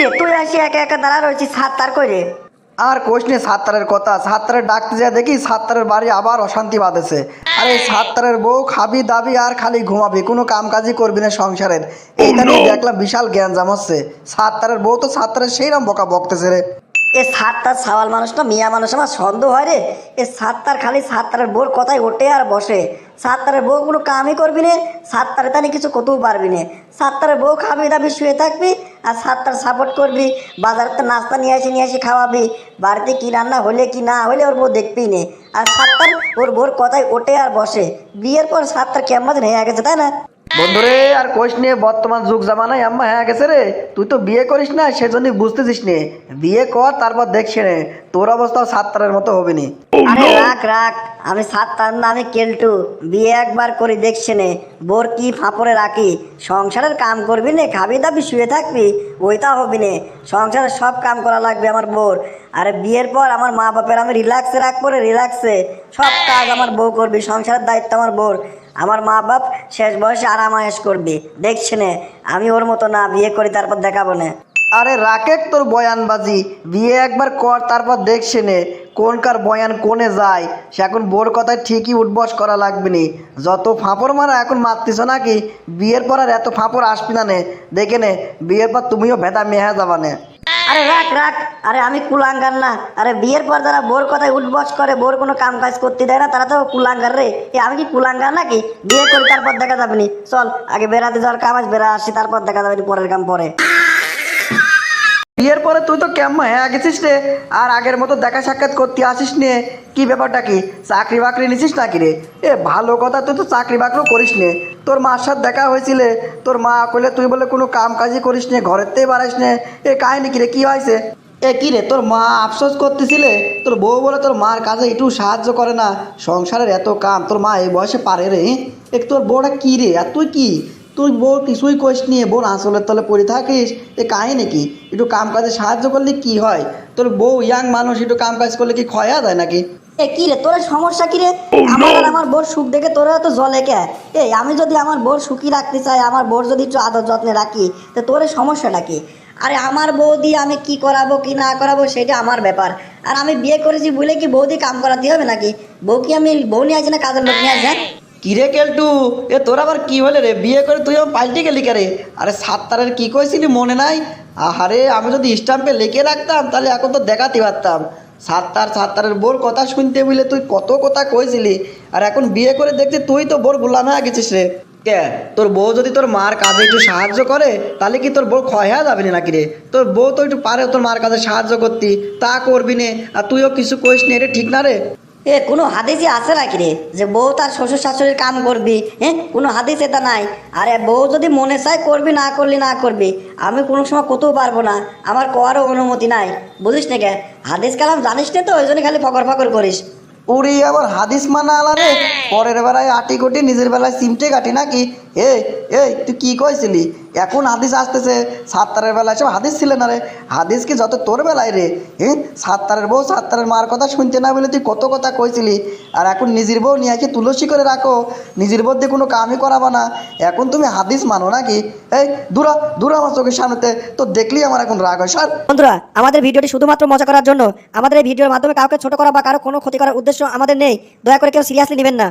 রে তুই আসি একা একা দাঁড়া রয়েছিস সাত তার করে আর কোষ নিয়ে সাত্তারের কথা। সাত্তারের ডাকতে যা দেখি সাত্তারের বাড়ি আবার অশান্তি বাঁধেছে। আরে সাত্তারের বউ খাবি দাবি আর খালি ঘুমাবি কোনো কাম কাজই করবি না সংসারের। এইখানে নিয়ে দেখলাম বিশাল জ্ঞান জামাচ্ছে সাত্তারের বউ তো সাত্তারের সেই রকম বকা বকতেছে রে। এ সাতটার সাওয়াল মানুষ না, মিয়া মানুষ, আমার সন্দেহ হয় রে। এ সাতটার খালি সাতটার বোর কথায় ওঠে আর বসে। সাতটারের বউ কোনো কামই করবি না সাতটারে তানি কিছু করতেও পারবি না। সাতটারের বউ খাবি, দাবি শুয়ে থাকবি আর সাতটার সাপোর্ট করবি, বাজারতে নাস্তা নিয়ে আসি নিয়ে আসি খাওয়াবি। বাড়িতে কি রান্না হলে কি না হলে ওর বউ দেখবি নে। আর সাতটার ওর বোর কথায় ওঠে আর বসে। বিয়ের পর সাতটার কেমন হয়ে গেছে, তাই না? বন্ধুরে আর কোষ নিয়ে বর্তমান যুগ জামানায় আম্মা হ্যাঁ গেছে রে। তুই তো বিয়ে করিস না সেজন্য বুঝতেছিস নে। বিয়ে কর তারপর দেখছে নে তোর অবস্থাও সাত্তারের মতো হবে নি। আরে রাখ রাখ আমি সাতটার না আমি কেলটু। বিয়ে একবার করে দেখছে নে বোর কি ফাঁপড়ে রাখি। সংসারের কাম করবি নে খাবি দাবি শুয়ে থাকবি ওইটা হবি নে। সংসারের সব কাম করা লাগবে আমার বোর। আরে বিয়ের পর আমার মা বাপের আমি রিল্যাক্সে রাখব রে রিল্যাক্সে সব কাজ আমার বউ করবি সংসারের দায়িত্ব আমার বোর। আমার মা বাপ শেষ বয়সে আরামায়েশ করবি। দেখছে নে, আমি ওর মতো না, বিয়ে করি, তারপর দেখাবো না। আরে রাকেট, তোর বয়ানবাজি। বিয়ে একবার কর, তারপর দেখছে নে, কোনকার বয়ান কোনে যায়। সে এখন বোর কথায় ঠিকই উঠবস করা লাগবে নি। যত ফাঁপড় মারা এখন মারতিস নাকি, বিয়ের পর আর এত ফাঁপড় আসবি না নে। দেখে নে, বিয়ের পর তুমিও ভেদা মেহা যাবা নে। আরে রাখ রাখ। আরে আমি কুলাঙ্গার না। আরে বিয়ের পর যারা বোর কথায় উঠবস করে, বোর কোনো কাম কাজ করতে দেয় না, তারা তো কুলাঙ্গার রে। এ, আমি কি কুলাঙ্গার নাকি? বিয়ে করি, তারপর দেখা যাবে নি। চল, আগে বেড়াতে যাওয়ার কাম আছে, বেড়া আসি, তারপর দেখা যাবে পরের কাম পরে। বিয়ের পরে তুই তো কেমন হ্যাঁ গেছিস রে। আর আগের মতো দেখা সাক্ষাৎ করতে আসিস নে। কি ব্যাপারটা কি? চাকরি বাকরি নিছিস নাকি রে? এ, ভালো কথা, তুই তো চাকরি বাকরিও করিস নে। তোর মার সাথে দেখা হয়েছিলে? তোর মা কইলে তুই বলে কোনো কাম কাজই করিস নে ঘরেতেই বাড়াইস নে। এ, কাহিনি কি রে? কি হয়েছে? এ, কি রে? তোর মা আফসোস করতেছিলে? তোর বউ বলে তোর মার কাজে একটু সাহায্য করে না। সংসারের এত কাম, তোর মা এই বয়সে পারে রে? এ, তোর বউটা কি রে? আর তুই কি? তুই বউ কিছুই কইস নিয়ে বোন আসলের তলে পড়ে থাকিস। এ, কাহিনী কি? একটু কাম কাজে সাহায্য করলে কি হয়? তোর বউ ইয়াং মানুষ, একটু কাম কাজ করলে কি ক্ষয়া যায় নাকি? এ কি রে তোর সমস্যা কি রে? আমার আর আমার বোর সুখ দেখে তোরা তো জলে কে এই আমি যদি আমার বোর সুখী রাখতে চাই আমার বোর যদি একটু আদর যত্নে রাখি তো তোর এই সমস্যাটা কি? আরে আমার বউ আমি কি করাবো কি না করাবো সেটা আমার ব্যাপার। আর আমি বিয়ে করেছি বলে কি বউ দিয়ে কাম করাতে হবে নাকি? বউ কি আমি বউ নিয়ে আসি না কাজের লোক নিয়ে আসি হ্যাঁ? কিরে কেলটু? এ তোর আবার কি হলে রে? বিয়ে করে তুই আমার পাল্টে গেলি কে রে আরে সাত তারের কি কইছিলি মনে নাই? আহারে আমি যদি স্টাম্পে লিখে রাখতাম তাহলে এখন তো দেখাতে পারতাম। সাত তার সাত তারের বোর কথা শুনতে বুঝলে তুই কত কথা কইছিলি? আর এখন বিয়ে করে দেখছি তুই তো বোরগুলা না গেছিস রে। কে? তোর বউ যদি তোর মার কাজে একটু সাহায্য করে, তাহলে কি তোর বউ খয়া যাবে নাকি রে? তোর বউ তো একটু পারে তোর মার কাজে সাহায্য করতি, তা করবি নে। আর তুইও কিছু কইস নে রে, ঠিক না রে? এ, কোনো হাদিসই আছে নাকি রে? যে বউ তার শ্বশুর শাশুড়ির কাম করবি হ্যাঁ কোনো হাদিস এটা নাই। আরে, বউ যদি মনে চায় করবি, না করলি, না করবি, আমি কোনো সময় কোথাও পারব না। আমার করারও অনুমতি নাই। বুঝিস না কে? হাদিস কালাম জানিস না তো, ওই জন্য খালি ফকর ফকর করিস। উড়ি আবার হাদিস মানা আলা রে। পরের বেলায় আটি কোটি নিজের বেলায় সিমটে কাটি নাকি? এই এই তুই কি কইছিলি? এখন হাদিস আসতেছে, সাত্তারের বেলায় সব হাদিস ছিল না রে। হাদিস কি যত তোর বেলায় রে? হ্যাঁ সাত্তারের বউ সাত্তারের মার কথা শুনতে না বলে তুই কত কথা কইছিলি? আর এখন নিজের বউ নিয়ে কি তুলসী করে রাখো। নিজের বউ দিয়ে কোনো কামই করাবো না। এখন তুমি হাদিস মানো নাকি? এই, দূরা দূরা আমার চোখের সামনেতে। তো দেখলি আমার এখন রাগ হয়, সর। বন্ধুরা, আমাদের ভিডিওটি শুধুমাত্র মজা করার জন্য আমাদের এই ভিডিওর মাধ্যমে কাউকে ছোট করা বা কারও কোনো ক্ষতি করার উদ্দেশ্য আমাদের নেই। দয়া করে কেউ সিরিয়াসলি নেবেন না।